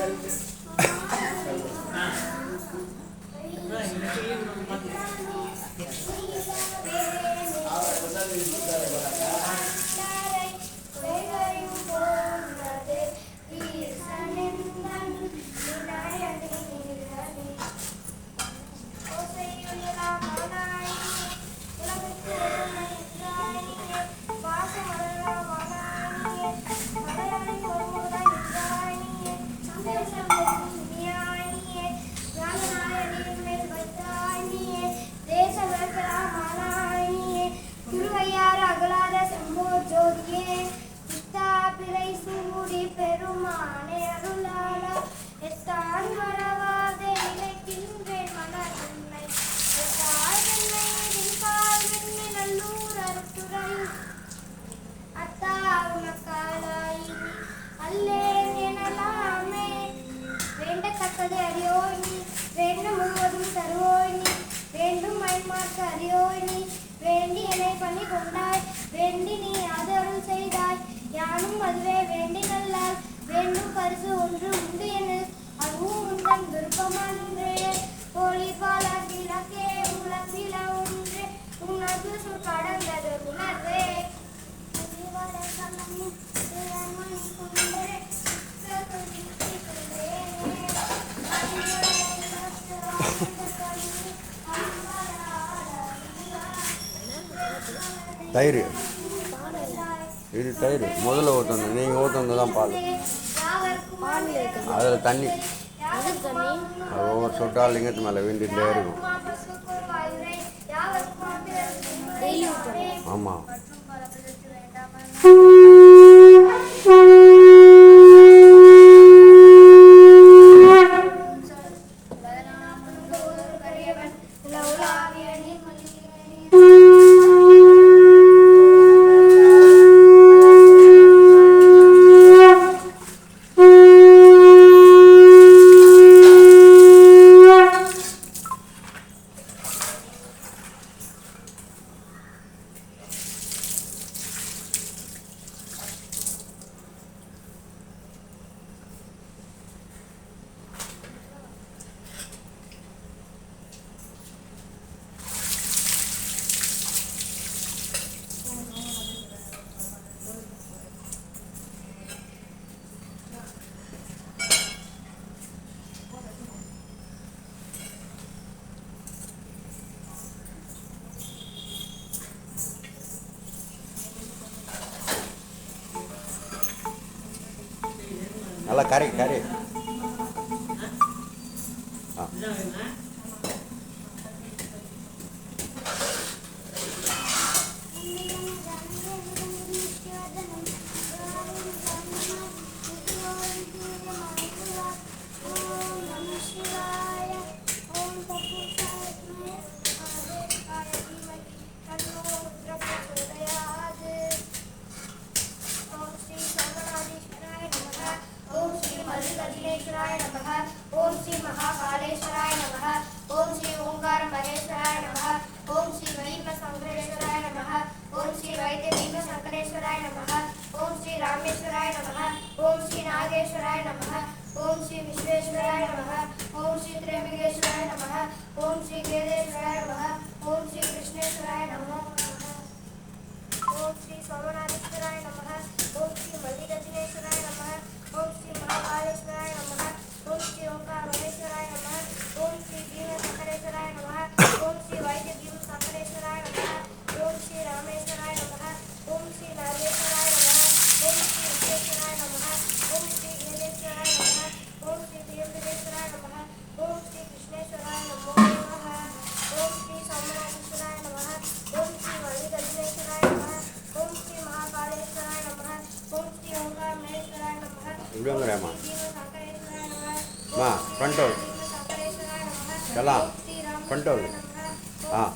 Thank you. பெருமானே அருளாளா எத்தான் மறவாதே நினைக்கின்றேன் நல்லூர் அத்தா அல்லேன் எனலாமே. வேண்டத்தக்கது அறியோய் நீ வேண்டும் முழுவதும் தருவோய் நீ வேண்டும் மயமாற்று அறியோய் நீ. வேண்டி என்னை பண்ணி கொண்டாய் வேண்டி நீ அதருள் செய்தாய். யானும் அதுவே வேண்டி நல்லால் வேண்டும் பரிசு ஒன்று உண்டு என அதுவும் உந்தன் விருப்பமன்றே போலி விளக்கே உலகில ஒன்று. உனது கடந்தது உணர்வே. தைரியம். இது தயிர். முதல்ல ஊற்றணும் நீங்கள் ஊற்றணும் தான் பால். அதில் தண்ணி. அது ஒவ்வொரு சொட்டால் லிங்கத்து மேலே வீண்டுகிட்டே இருக்கும். ஆமாம் நல்லா கரை கரை. ஆ. ராமேஸ்வராய நமக. ஓம் ஸ்ரீ நாகேஸ்வராய நமக. ஓம் ஸ்ரீ விஸ்வேஸ்வராய நமக. ஓம் ஸ்ரீ திரம்பிகேஸ்வராய நமக. ஓம் ஸ்ரீ கேதேஸ்வராய நமக. ஓம் ஸ்ரீ கிருஷ்ணேஸ்வராய நமோ நமः ஓம் ஸ்ரீ சோமநாதேஸ்வராய நமக. udah ya, Ma? Ma, nah, kontrol. Jalan. Kontrol. Ah.